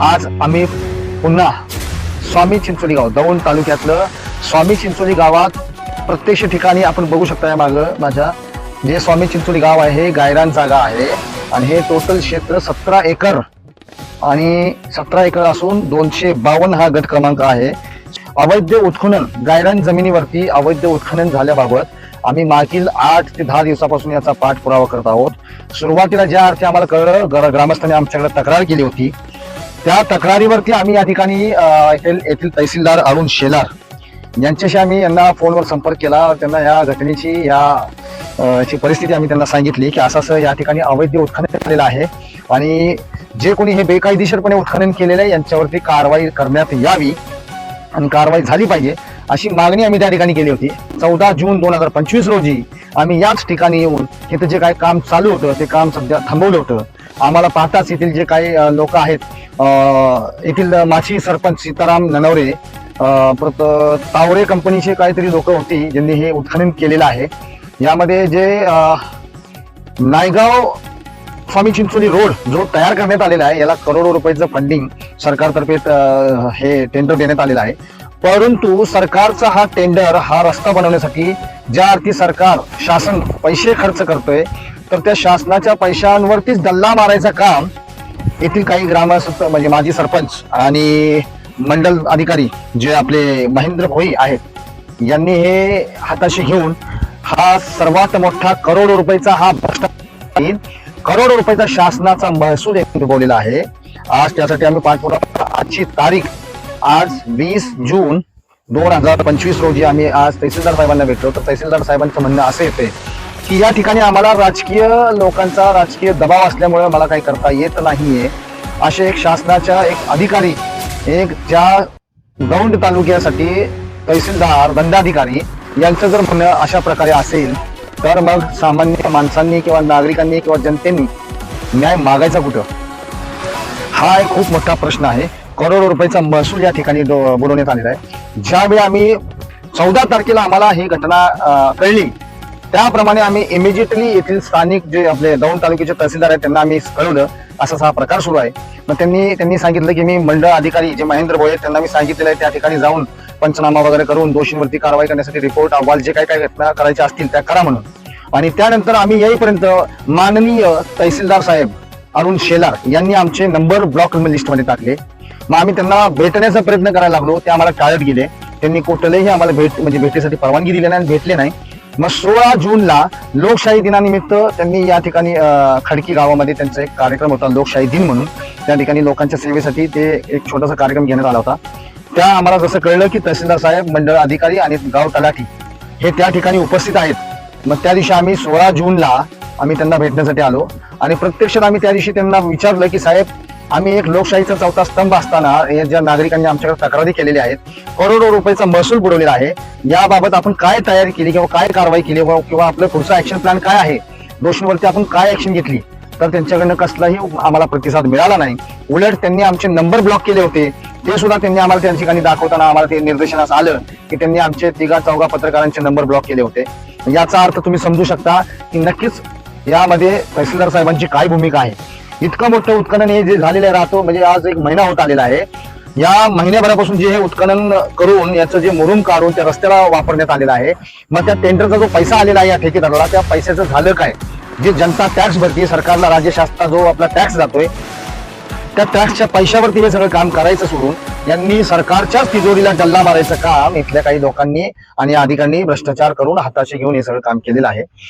आज आम्ही पुन्हा स्वामी चिंचोली गाव दौंड तालुक्यातलं स्वामी चिंचोली गावात प्रत्यक्ष ठिकाणी आपण बघू शकता या मागं माझ्या. जे स्वामी चिंचोली गाव आहे हे गायरान जागा आहे. आणि हे टोटल क्षेत्र सतरा एकर आणि सतरा एकर असून दोनशे बावन्न हा गट क्रमांक आहे. अवैध उत्खनन गायरान जमिनीवरती अवैध उत्खनन झाल्याबाबत आम्ही मागील आठ ते दहा दिवसापासून याचा पाठपुरावा करत आहोत. सुरुवातीला ज्या अर्थी आम्हाला कळलं गर- ग्रामस्थांनी आमच्याकडे तक्रार केली होती. त्या तक्रारीवरती आम्ही या ठिकाणी येथील येथील तहसीलदार अरुण शेलार यांच्याशी आम्ही यांना फोनवर संपर्क केला. त्यांना या घटनेची या ची परिस्थिती आम्ही त्यांना सांगितली की असं असं या ठिकाणी अवैध उत्खनन केलेलं आहे आणि जे कोणी हे बेकायदेशीरपणे उत्खनन केलेलं आहे यांच्यावरती कारवाई करण्यात यावी आणि कारवाई झाली पाहिजे अशी मागणी आम्ही त्या ठिकाणी केली होती. चौदा जून दोन हजार पंचवीस रोजी आम्ही याच ठिकाणी येऊन तिथं जे काही काम चालू होतं ते काम सध्या थांबवलं होतं. आम्हाला पाहताच येथील जे काही लोक आहेत येथील माची सरपंच सीताराम ननवरे परत तावरे कंपनीचे काहीतरी लोक होती ज्यांनी हे उत्खनन केलेलं आहे. यामध्ये जे नायगाव स्वामी चिंचोली रोड जो तयार करण्यात आलेला आहे याला करोडो रुपयाचं फंडिंग सरकारतर्फे हे टेंडर देण्यात आलेलं आहे. परंतु सरकारचा हा टेंडर हा रस्ता बनवण्यासाठी ज्या अर्थी सरकार शासन पैसे खर्च करतोय तर त्या शासनाच्या पैशांवरतीच दल्ला मारायचं काम येथील काही ग्रामस्थ म्हणजे माजी सरपंच आणि मंडल अधिकारी जे आपले महेंद्र भोई आहेत यांनी हे हाताशी घेऊन हा सर्वात मोठा करोडो रुपयाचा हा भ्रष्टाचार करोडो रुपयाचा शासनाचा महसूल यांनी आहे. आज त्यासाठी आम्ही पाठपुरावा आजची तारीख आज वीस जून दोन हजार पंचवीस रोजी आम्ही आज तहसीलदार साहेबांना भेटलो. तर तहसीलदार साहेबांचं म्हणणं असं येते की या ठिकाणी आम्हाला राजकीय लोकांचा राजकीय दबाव असल्यामुळे मला काही करता येत नाहीये. असे एक शासनाच्या एक अधिकारी एक ज्या दौंड तालुक्यासाठी तहसीलदार दंडाधिकारी यांचं जर म्हणणं अशा प्रकारे असेल तर मग सामान्य माणसांनी किंवा नागरिकांनी किंवा जनतेनी न्याय मागायचा कुठं? हा एक खूप मोठा प्रश्न आहे. करोडो रुपयाचा महसूल या ठिकाणी दो- बुडवण्यात आलेला आहे. ज्यावेळी आम्ही चौदा तारखेला आम्हाला ही घटना कळली त्याप्रमाणे आम्ही इमिजिएटली येथील स्थानिक जे आपले दौंड तालुक्याचे तहसीलदार आहेत त्यांना आम्ही कळवलं. असा हा प्रकार सुरू आहे. मग त्यांनी त्यांनी सांगितलं की मी मंडळ अधिकारी जे महेंद्र भोये त्यांना मी सांगितलेलं आहे त्या ठिकाणी जाऊन पंचनामा वगैरे करून दोषींवरती कारवाई करण्यासाठी रिपोर्ट अहवाल जे काही काही घटना करायच्या असतील त्या करा म्हणून. आणि त्यानंतर आम्ही येईपर्यंत माननीय तहसीलदार साहेब अरुण शेलार यांनी आमचे नंबर ब्लॉक लिस्टमध्ये टाकले. मग आम्ही त्यांना भेटण्याचा प्रयत्न करायला लागलो ते आम्हाला टाळत गेले. त्यांनी कुठलेही आम्हाला भेट म्हणजे भेटीसाठी परवानगी दिली नाही आणि भेटले नाही. मग सोळा जूनला लोकशाही दिनानिमित्त त्यांनी या ठिकाणी खडकी गावामध्ये त्यांचा एक कार्यक्रम होता लोकशाही दिन म्हणून. त्या ठिकाणी लोकांच्या सेवेसाठी ते एक छोटासा कार्यक्रम घेण्यात आला होता. त्या आम्हाला जसं कळलं की तहसीलदार साहेब मंडळ अधिकारी आणि गाव तलाठी हे त्या ठिकाणी उपस्थित आहेत. मग त्या दिवशी आम्ही सोळा जूनला आम्ही त्यांना भेटण्यासाठी आलो आणि प्रत्यक्षात आम्ही त्या दिवशी त्यांना विचारलं की साहेब आम्ही एक लोकशाहीचा चौथा स्तंभ असताना या ज्या नागरिकांनी आमच्याकडे तक्रारी केलेल्या आहेत करोडो रुपयाचा महसूल बुडवलेला आहे. याबाबत आपण काय तयारी केली किंवा काय कारवाई केली किंवा किंवा आपलं पुढचा ऍक्शन प्लॅन काय आहे? दोषींवरती आपण काय ऍक्शन घेतली? तर त्यांच्याकडनं कसलाही आम्हाला प्रतिसाद मिळाला नाही. उलट त्यांनी आमचे नंबर ब्लॉक केले होते. ते सुद्धा त्यांनी आम्हाला त्या ठिकाणी दाखवताना आम्हाला ते निर्देशनास आलं की त्यांनी आमचे तिघा चौघा पत्रकारांचे नंबर ब्लॉक केले होते. याचा अर्थ तुम्ही समजू शकता की नक्कीच यामध्ये तहसीलदार साहेबांची काय भूमिका आहे? इतकं मोठं उत्खनन हे जे झालेलं राहतो म्हणजे आज एक महिना होत आलेला आहे. या महिन्याभरापासून जे हे उत्खनन करून याचं जे मुरुम काढून त्या रस्त्याला वापरण्यात आलेला आहे. मग त्या टेंडरचा जो पैसा आलेला आहे या ठेकेदाराला त्या पैशाचं झालं काय? जे जनता टॅक्स भरते सरकारला राज्य शासना जो आपला टॅक्स जातोय त्या टॅक्सच्या पैशावरती हे सगळं काम करायचं सोडून यांनी सरकारच्याच तिजोरीला जल्ला मारायचं काम इथल्या काही लोकांनी आणि अधिकाऱ्यांनी भ्रष्टाचार करून हाताशी घेऊन हे सगळं काम केलेलं आहे.